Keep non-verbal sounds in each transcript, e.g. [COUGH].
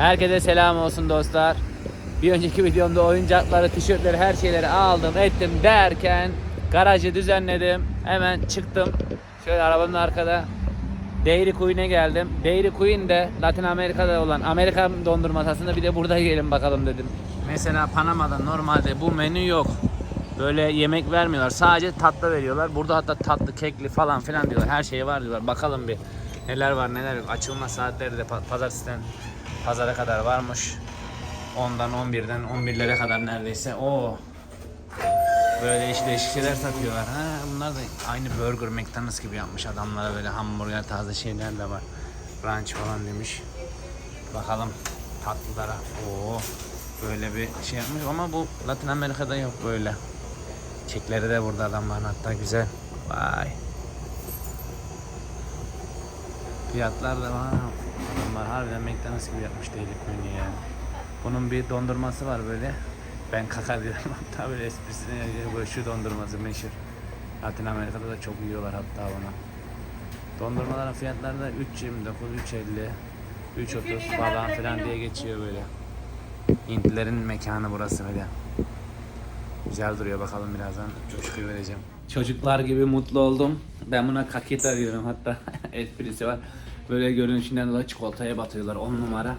Herkese selam olsun dostlar. Bir önceki videomda oyuncakları, tişörtleri, her şeyleri aldım, ettim derken garajı düzenledim. Hemen çıktım. Şöyle arabanın arkada Dairy Queen'e geldim. Dairy Queen de Latin Amerika'da olan Amerika dondurması aslında bir de burada yiyelim bakalım dedim. Mesela Panama'da normalde bu menü yok. Böyle yemek vermiyorlar. Sadece tatlı veriyorlar. Burada hatta tatlı, kekli falan filan diyorlar. Her şey var diyorlar. Bakalım bir neler var neler yok. Açılma saatleri de pa- pazartesiden pazara kadar varmış. 10'dan 11'den 11'lere kadar neredeyse. Oo. Böyle değişik değişik şeyler satıyorlar. Ha, bunlar da aynı Burger McDonald's gibi yapmış adamlara böyle hamburger taze şeyler de var. Ranch falan demiş. Bakalım tatlılara. Oo. Böyle bir şey yapmış ama bu Latin Amerika'da yok böyle. Çekleri de burada adamların hatta güzel. Vay. Fiyatlar da var. Adamlar harbiden McDonald's gibi yapmış değil Queen'i yani. Bunun bir dondurması var böyle. Ben kaka diyorum [LAUGHS] hatta böyle esprisine böyle şu dondurması meşhur. Latin Amerika'da da çok yiyorlar hatta bunu. Dondurmaların fiyatları da 3.29, 3.50, 3.30 falan filan diye geçiyor böyle. Hintlilerin mekanı burası böyle. Güzel duruyor bakalım birazdan coşkuyu vereceğim. Çocuklar gibi mutlu oldum. Ben buna kakita diyorum hatta [LAUGHS] esprisi var. Böyle görünüşünden dolayı çikolataya batıyorlar 10 numara.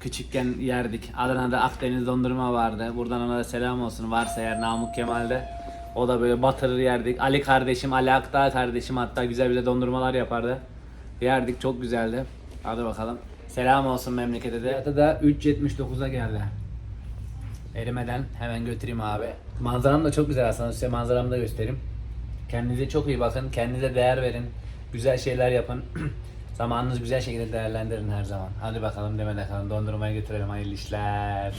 Küçükken yerdik. Adana'da Akdeniz dondurma vardı. Buradan ona da selam olsun. Varsa eğer Namık Kemal'de. O da böyle batırır yerdik. Ali kardeşim, Ali Akdağ kardeşim hatta güzel de dondurmalar yapardı. Yerdik çok güzeldi. Hadi bakalım. Selam olsun memlekete de. Fiyatı da 3.79'a geldi. Erimeden hemen götüreyim abi. Manzaram da çok güzel aslında size manzaramı da göstereyim. Kendinize çok iyi bakın. Kendinize değer verin. Güzel şeyler yapın. [CLEARS THROAT] Zamanınızı güzel şekilde değerlendirin her zaman. Hadi bakalım demeden kalın. Dondurmaya götürelim. Hayırlı işler.